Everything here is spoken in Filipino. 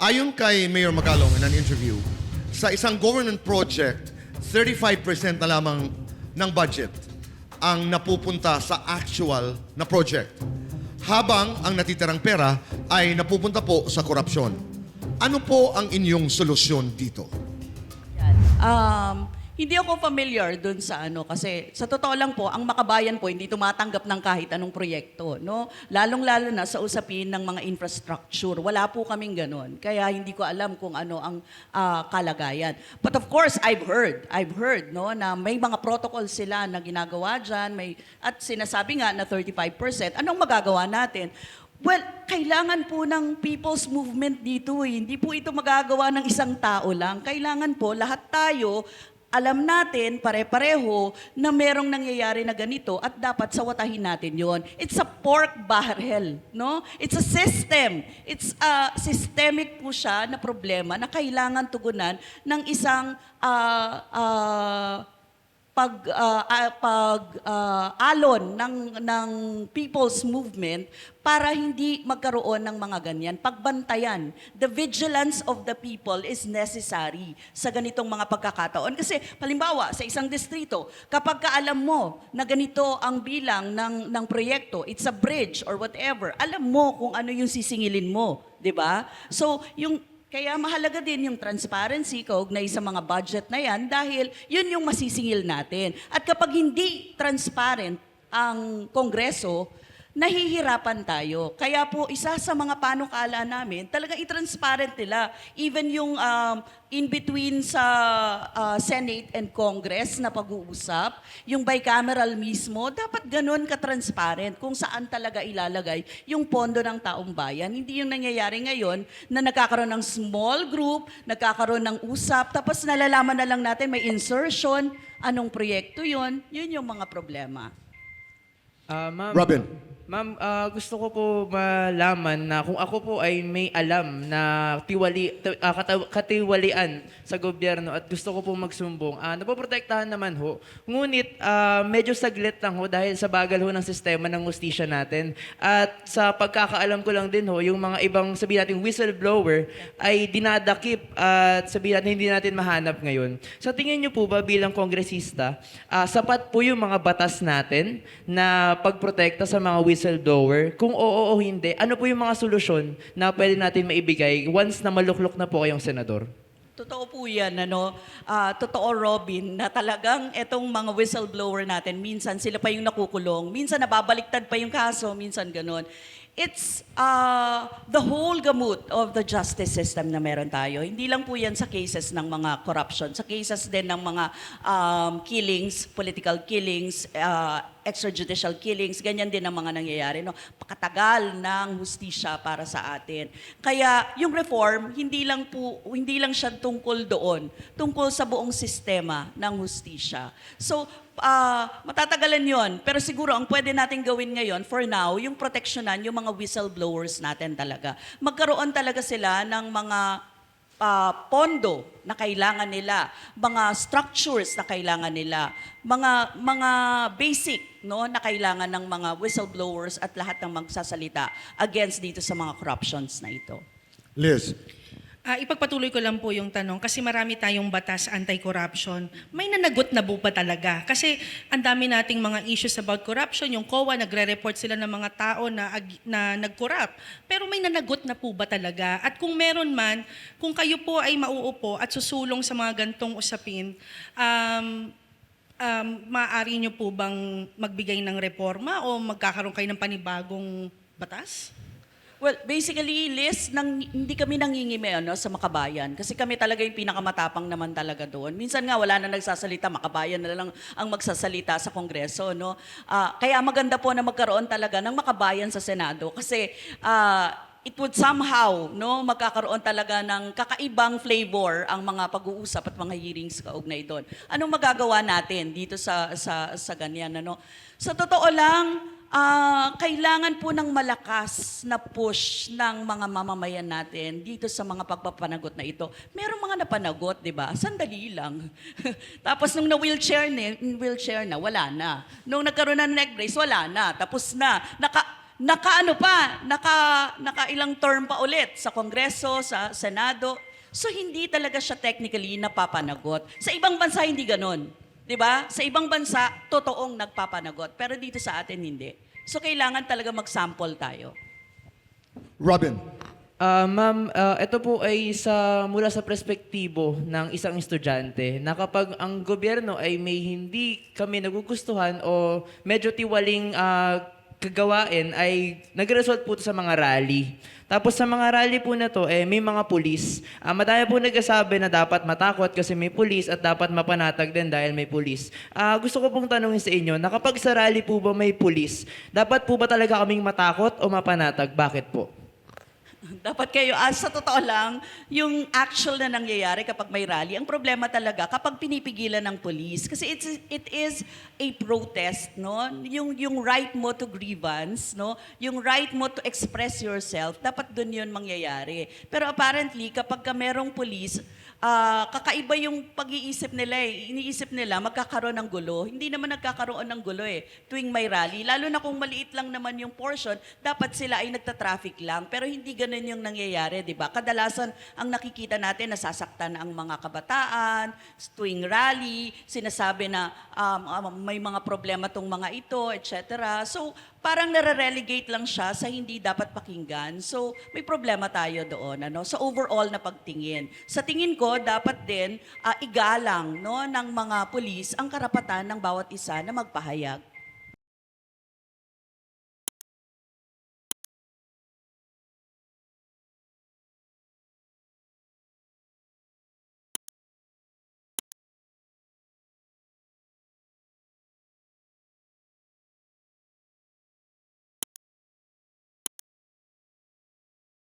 Ayon kay Mayor Magalong in an interview, sa isang government project, 35% na lamang ng budget ang napupunta sa actual na project. Habang ang natitirang pera ay napupunta po sa korupsyon. Ano po ang inyong solusyon dito? Um, hindi ako familiar dun sa ano kasi sa totoo lang po ang makabayan po hindi tumatanggap ng kahit anong proyekto no? Lalong-lalo na sa usapin ng mga infrastructure. Wala po kaming ganun. Kaya hindi ko alam kung ano ang ah, kalagayan. But of course I've heard I've heard no na may mga protocol sila na ginagawa diyan may at sinasabi nga na 35% anong magagawa natin? Well, kailangan po ng people's movement dito eh. Hindi po ito magagawa ng isang tao lang. Kailangan po lahat tayo alam natin pare-pareho na merong nangyayari na ganito at dapat sawatahin natin yon. It's a pork barrel, no? It's a system. It's a systemic po siya na problema na kailangan tugunan ng isang ah, ah, pag ah, pag ah, alon ng ng people's movement para hindi magkaroon ng mga ganyan. Pagbantayan the vigilance of the people is necessary sa ganitong mga pagkakataon. Kasi halimbawa sa isang distrito kapag kaalam mo na ganito ang bilang ng ng proyekto it's a bridge or whatever alam mo kung ano yung sisingilin mo 'di ba? So yung kaya mahalaga din yung transparency kaugnay sa mga budget na yan dahil yun yung masisingil natin. At kapag hindi transparent ang Kongreso, nahihirapan tayo. Kaya po, isa sa mga panukala namin, talaga i-transparent nila. Even yung um, in between sa uh, Senate and Congress na pag-uusap, yung bicameral mismo, dapat ganun ka-transparent kung saan talaga ilalagay yung pondo ng taong bayan. Hindi yung nangyayari ngayon na nagkakaroon ng small group, nagkakaroon ng usap, tapos nalalaman na lang natin may insertion, anong proyekto yun, yun yung mga problema. Ma'am, Robin. Ma'am, ah, gusto ko po malaman na kung ako po ay may alam na tiwali, t- ah, kataw- katiwalian sa gobyerno at gusto ko po magsumbong, ah, napoprotektahan naman ho. Ngunit ah, medyo saglit lang ho dahil sa bagal ho ng sistema ng justisya natin. At sa pagkakaalam ko lang din ho, yung mga ibang sabihin natin whistleblower ay dinadakip at sabihin natin hindi natin mahanap ngayon. Sa tingin niyo po ba bilang kongresista, ah, sapat po yung mga batas natin na pagprotekta sa mga whistleblower? Kung oo o hindi, ano po yung mga solusyon na pwede natin maibigay once na maluklok na po kayong senador? Totoo po yan, ano? Ah, totoo, Robin, na talagang etong mga whistleblower natin, minsan sila pa yung nakukulong, minsan nababaliktad pa yung kaso, minsan ganun. It's ah, the whole gamut of the justice system na meron tayo. Hindi lang po yan sa cases ng mga corruption, sa cases din ng mga um, killings, political killings, ah, extrajudicial killings, ganyan din ang mga nangyayari. No? Pakatagal ng hustisya para sa atin. Kaya yung reform, hindi lang po, hindi lang siya tungkol doon, tungkol sa buong sistema ng hustisya. So, ah, matatagalan yon Pero siguro ang pwede natin gawin ngayon, for now, yung proteksyonan, yung mga whistleblowers natin talaga. Magkaroon talaga sila ng mga ah, pondo na kailangan nila, mga structures na kailangan nila, mga mga basic no na kailangan ng mga whistleblowers at lahat ng magsasalita against dito sa mga corruptions na ito. Liz, Ah, ipagpatuloy ko lang po yung tanong kasi marami tayong batas anti-corruption. May nanagot na po ba talaga? Kasi ang dami nating mga issues about corruption. Yung COA, nagre-report sila ng mga tao na, na nag-corrupt. Pero may nanagot na po ba talaga? At kung meron man, kung kayo po ay mauupo at susulong sa mga gantong usapin, um, um, maaari nyo po bang magbigay ng reforma o magkakaroon kayo ng panibagong batas? Well, basically, Liz, nang, hindi kami nangingime ano, sa makabayan. Kasi kami talaga yung pinakamatapang naman talaga doon. Minsan nga, wala na nagsasalita, makabayan na lang ang magsasalita sa Kongreso. No? Ah, kaya maganda po na magkaroon talaga ng makabayan sa Senado. Kasi ah, it would somehow no magkakaroon talaga ng kakaibang flavor ang mga pag-uusap at mga hearings kaugnay doon. Anong magagawa natin dito sa sa sa ganyan ano? Sa totoo lang, ah, kailangan po ng malakas na push ng mga mamamayan natin dito sa mga pagpapanagot na ito. Merong mga napanagot, di ba? Sandali lang. Tapos nung na-wheelchair na, wheelchair na, wala na. Nung nagkaroon ng neck brace, wala na. Tapos na. Naka, naka ano pa, naka, naka ilang term pa ulit sa Kongreso, sa Senado. So hindi talaga siya technically napapanagot. Sa ibang bansa hindi ganon. 'Di ba? Sa ibang bansa totoong nagpapanagot, pero dito sa atin hindi. So kailangan talaga mag-sample tayo. Robin, Ah, ma'am, ah, ito po ay sa mula sa perspektibo ng isang estudyante na kapag ang gobyerno ay may hindi kami nagugustuhan o medyo tiwaling ah, kagawain ay nagre-result po ito sa mga rally. Tapos sa mga rally po na to, eh, may mga pulis. Ah, madami po nagsasabi na dapat matakot kasi may pulis at dapat mapanatag din dahil may pulis. Ah, gusto ko pong tanungin sa inyo na sa rally po ba may pulis, dapat po ba talaga kaming matakot o mapanatag? Bakit po? Dapat kayo, ah, sa totoo lang, yung actual na nangyayari kapag may rally, ang problema talaga kapag pinipigilan ng police. Kasi it's, it is a protest, no? Yung, yung right mo to grievance, no? Yung right mo to express yourself, dapat dun yun mangyayari. Pero apparently, kapag ka merong police, ah, kakaiba yung pag-iisip nila eh. Iniisip nila, magkakaroon ng gulo. Hindi naman nagkakaroon ng gulo eh, tuwing may rally. Lalo na kung maliit lang naman yung portion, dapat sila ay nagta-traffic lang. Pero hindi ganun yung nangyayari, di ba? Kadalasan, ang nakikita natin, nasasaktan ang mga kabataan, tuwing rally, sinasabi na um, um, may mga problema tong mga ito, etc. So, parang nare-relegate lang siya sa hindi dapat pakinggan. So, may problema tayo doon, ano? Sa overall na pagtingin. Sa tingin ko, dapat din ah, igalang no, ng mga pulis ang karapatan ng bawat isa na magpahayag.